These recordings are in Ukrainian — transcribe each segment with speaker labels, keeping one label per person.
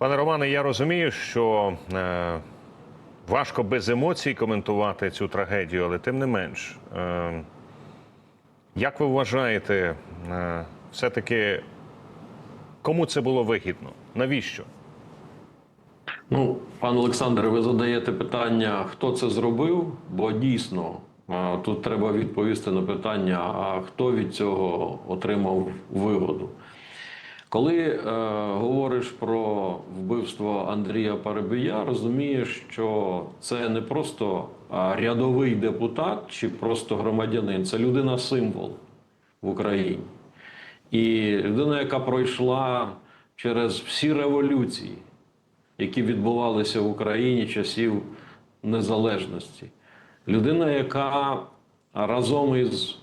Speaker 1: Пане Романе, я розумію, що е, важко без емоцій коментувати цю трагедію, але тим не менш, е, як ви вважаєте, е, все-таки кому це було вигідно? Навіщо?
Speaker 2: Ну, пан Олександр, ви задаєте питання, хто це зробив? Бо дійсно тут треба відповісти на питання, а хто від цього отримав вигоду. Коли е, говориш про вбивство Андрія Парубія, розумієш, що це не просто рядовий депутат чи просто громадянин, це людина-символ в Україні. І людина, яка пройшла через всі революції, які відбувалися в Україні часів незалежності. Людина, яка разом із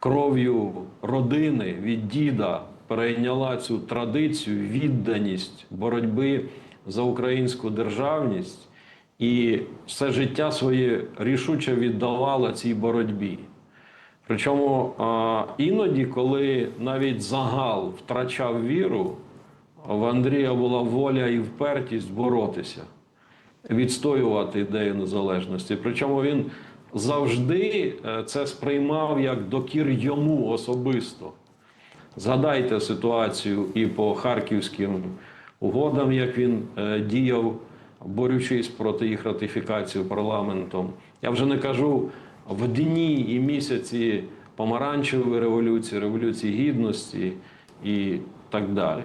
Speaker 2: кров'ю родини від діда перейняла цю традицію, відданість боротьби за українську державність і все життя своє рішуче віддавала цій боротьбі. Причому іноді, коли навіть загал втрачав віру, в Андрія була воля і впертість боротися, відстоювати ідею незалежності. Причому він завжди е, це сприймав як докір йому особисто. Згадайте ситуацію і по харківським угодам, як він е, діяв, борючись проти їх ратифікації парламентом. Я вже не кажу в дні і місяці помаранчевої революції, революції гідності і так далі.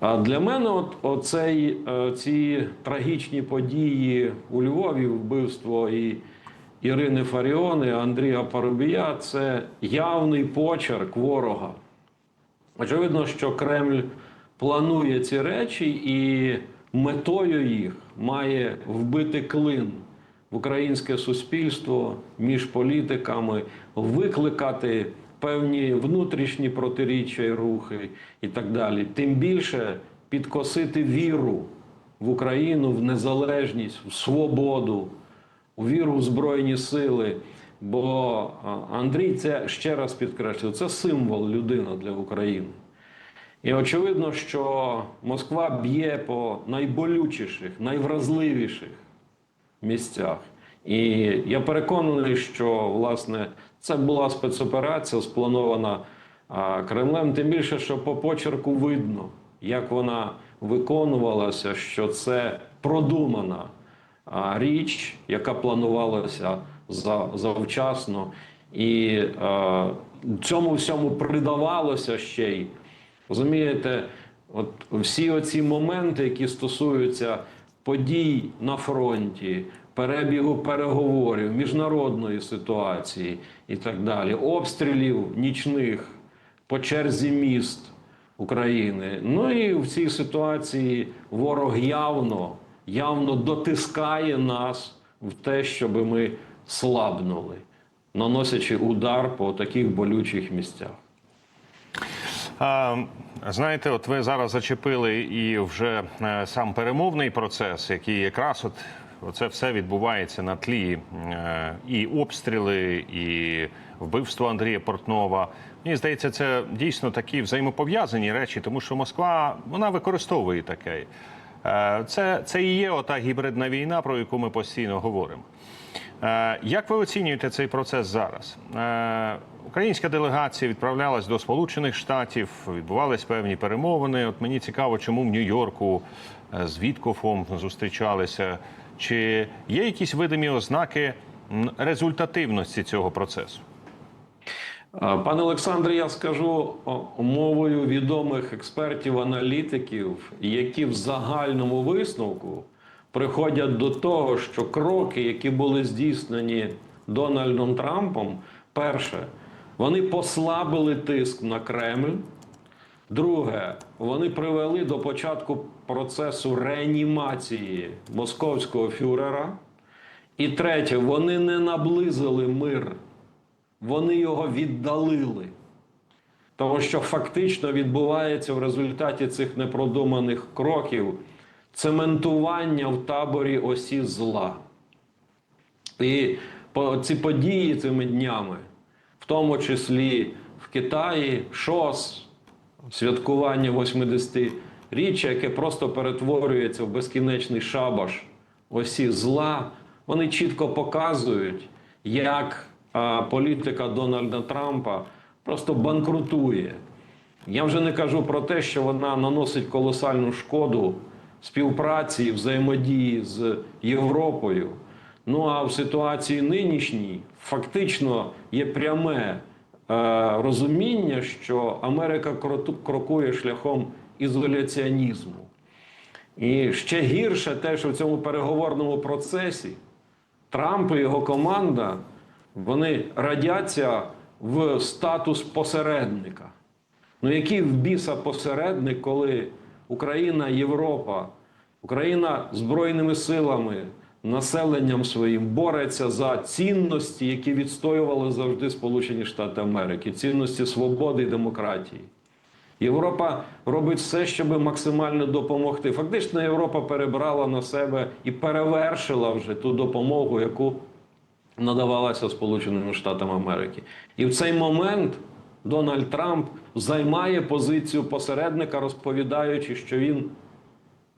Speaker 2: А для мене, от оцей, е, ці трагічні події у Львові, вбивство і Ірини Фаріони, Андрія Парубія це явний почерк ворога. Очевидно, що Кремль планує ці речі і метою їх має вбити клин в українське суспільство між політиками, викликати певні внутрішні протиріччя і рухи і так далі. Тим більше підкосити віру в Україну, в незалежність, в свободу, у віру в Збройні сили. Бо Андрій це ще раз підкреслюю, це символ людина для України. І очевидно, що Москва б'є по найболючіших, найвразливіших місцях. І я переконаний, що власне це була спецоперація, спланована Кремлем. Тим більше, що по почерку видно, як вона виконувалася, що це продумана річ, яка планувалася за, завчасно, і е, цьому всьому придавалося ще й розумієте, от всі оці моменти, які стосуються подій на фронті, перебігу переговорів, міжнародної ситуації і так далі, обстрілів нічних по черзі міст України. Ну і в цій ситуації ворог явно, явно дотискає нас в те, щоб ми слабнули, наносячи удар по таких болючих місцях.
Speaker 1: А, знаєте, от ви зараз зачепили і вже е, сам перемовний процес, який якраз от це все відбувається на тлі е, і обстріли, і вбивство Андрія Портнова. Мені здається, це дійсно такі взаємопов'язані речі, тому що Москва вона використовує таке. Е, Це, це і є ота гібридна війна, про яку ми постійно говоримо. Е, Як ви оцінюєте цей процес зараз? Е, Українська делегація відправлялась до Сполучених Штатів, відбувались певні перемовини. От мені цікаво, чому в Нью-Йорку е, з Віткофом зустрічалися. Чи є якісь видимі ознаки результативності цього процесу?
Speaker 2: Пане Олександре, я скажу мовою відомих експертів, аналітиків, які в загальному висновку приходять до того, що кроки, які були здійснені Дональдом Трампом, перше, вони послабили тиск на Кремль. Друге, вони привели до початку процесу реанімації московського фюрера. І третє, вони не наблизили мир, вони його віддалили. Тому що фактично відбувається в результаті цих непродуманих кроків цементування в таборі осі зла. І ці події цими днями, в тому числі в Китаї, ШОС, святкування 80-річчя, яке просто перетворюється в безкінечний шабаш осі зла, вони чітко показують, як політика Дональда Трампа просто банкрутує. Я вже не кажу про те, що вона наносить колосальну шкоду співпраці і взаємодії з Європою. Ну а в ситуації нинішній фактично є пряме е, розуміння, що Америка крокує шляхом ізоляціонізму. І ще гірше те, що в цьому переговорному процесі Трамп і його команда вони радяться в статус посередника. Ну, який в біса посередник, коли Україна, Європа, Україна збройними силами, населенням своїм бореться за цінності, які відстоювали завжди Сполучені Штати Америки, цінності свободи і демократії. Європа робить все, щоб максимально допомогти. Фактично, Європа перебрала на себе і перевершила вже ту допомогу, яку надавалася Сполученими Штатами Америки. І в цей момент Дональд Трамп займає позицію посередника, розповідаючи, що він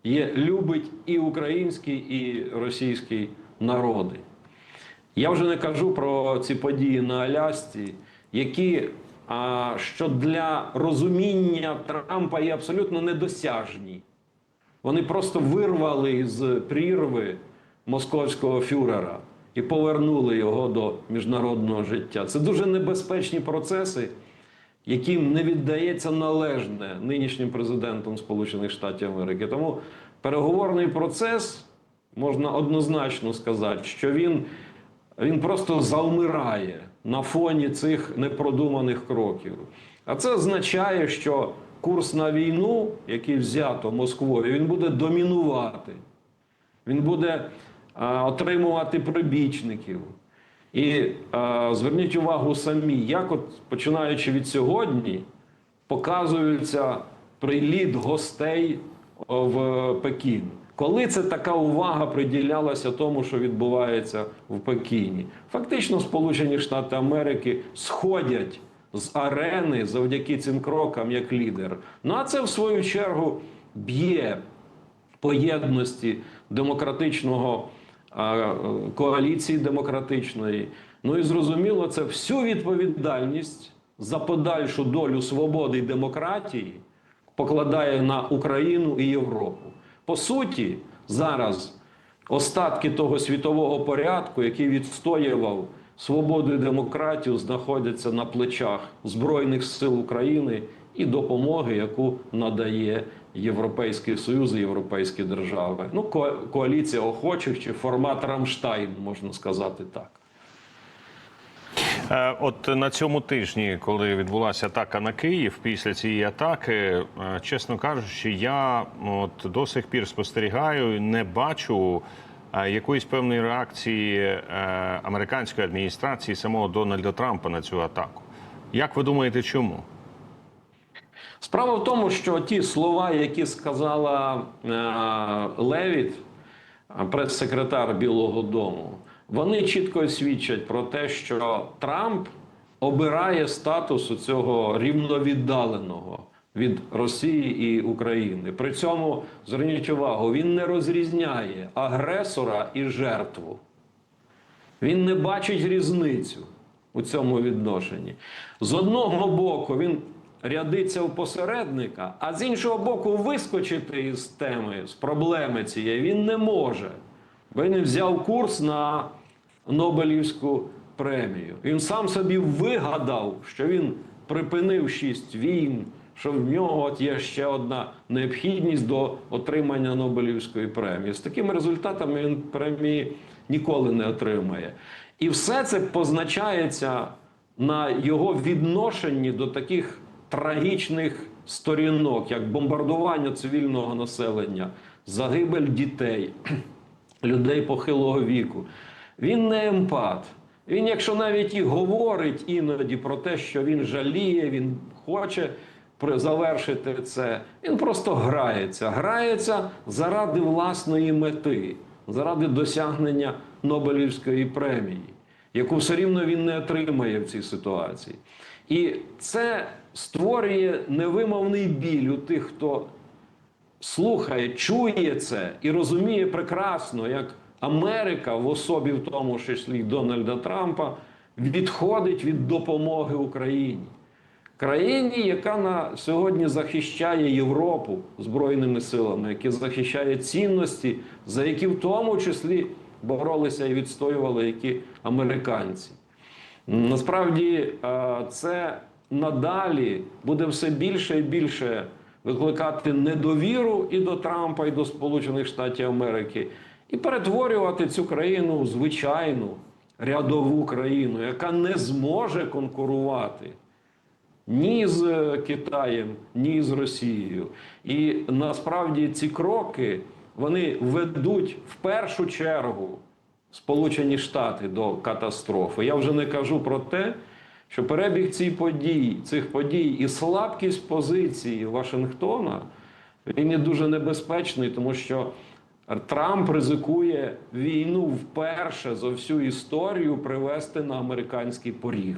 Speaker 2: є, любить і український, і російський народи. Я вже не кажу про ці події на Алясці, які а, що для розуміння Трампа є абсолютно недосяжні. Вони просто вирвали з прірви московського фюрера і повернули його до міжнародного життя. Це дуже небезпечні процеси, яким не віддається належне нинішнім президентом Сполучених Штатів Америки. Тому переговорний процес можна однозначно сказати, що він, він просто завмирає на фоні цих непродуманих кроків. А це означає, що курс на війну, який взято Москвою, він буде домінувати. Він буде а, отримувати прибічників. І а, зверніть увагу самі, як от починаючи від сьогодні, показується приліт гостей в Пекін. Коли це така увага приділялася тому, що відбувається в Пекіні? Фактично, Сполучені Штати Америки сходять з арени завдяки цим крокам як лідер. Ну а це в свою чергу б'є по єдності демократичного е, коаліції демократичної. Ну і зрозуміло, це всю відповідальність за подальшу долю свободи і демократії покладає на Україну і Європу. По суті, зараз остатки того світового порядку, який відстоював свободу і демократію, знаходяться на плечах Збройних сил України і допомоги, яку надає Європейський Союз і європейські держави. Ну, ко- коаліція охочих чи формат Рамштайн, можна сказати так.
Speaker 1: Е, От на цьому тижні, коли відбулася атака на Київ, після цієї атаки, е, чесно кажучи, я от до сих пір спостерігаю, не бачу е, якоїсь певної реакції американської адміністрації самого Дональда Трампа на цю атаку. Як ви думаєте, чому?
Speaker 2: Справа в тому, що ті слова, які сказала е, Левіт, е, прес-секретар Білого Дому, вони чітко свідчать про те, що Трамп обирає статус цього рівновіддаленого від Росії і України. При цьому зверніть увагу, він не розрізняє агресора і жертву. Він не бачить різницю у цьому відношенні. З одного боку, він рядиться в посередника, а з іншого боку, вискочити із теми, з проблеми цієї він не може. Бо він взяв курс на Нобелівську премію. Він сам собі вигадав, що він припинив шість війн, що в нього от є ще одна необхідність до отримання Нобелівської премії. З такими результатами він премії ніколи не отримає. І все це позначається на його відношенні до таких трагічних сторінок, як бомбардування цивільного населення, загибель дітей, людей похилого віку. Він не емпат. Він, якщо навіть і говорить іноді про те, що він жаліє, він хоче завершити це, він просто грається. Грається заради власної мети, заради досягнення Нобелівської премії, яку все рівно він не отримає в цій ситуації. І це створює невимовний біль у тих, хто слухає, чує це і розуміє прекрасно, як Америка в особі, в тому числі Дональда Трампа, відходить від допомоги Україні. Країні, яка на сьогодні захищає Європу збройними силами, яка захищає цінності, за які в тому числі боролися і відстоювали які американці. Насправді е, це надалі буде все більше і більше викликати недовіру і до Трампа, і до Сполучених Штатів Америки, і перетворювати цю країну в звичайну рядову країну, яка не зможе конкурувати ні з Китаєм, ні з Росією. І насправді ці кроки вони ведуть в першу чергу Сполучені Штати до катастрофи. Я вже не кажу про те, що перебіг цих подій, цих подій і слабкість позиції Вашингтона він є дуже небезпечний, тому що Трамп ризикує війну вперше за всю історію привести на американський поріг.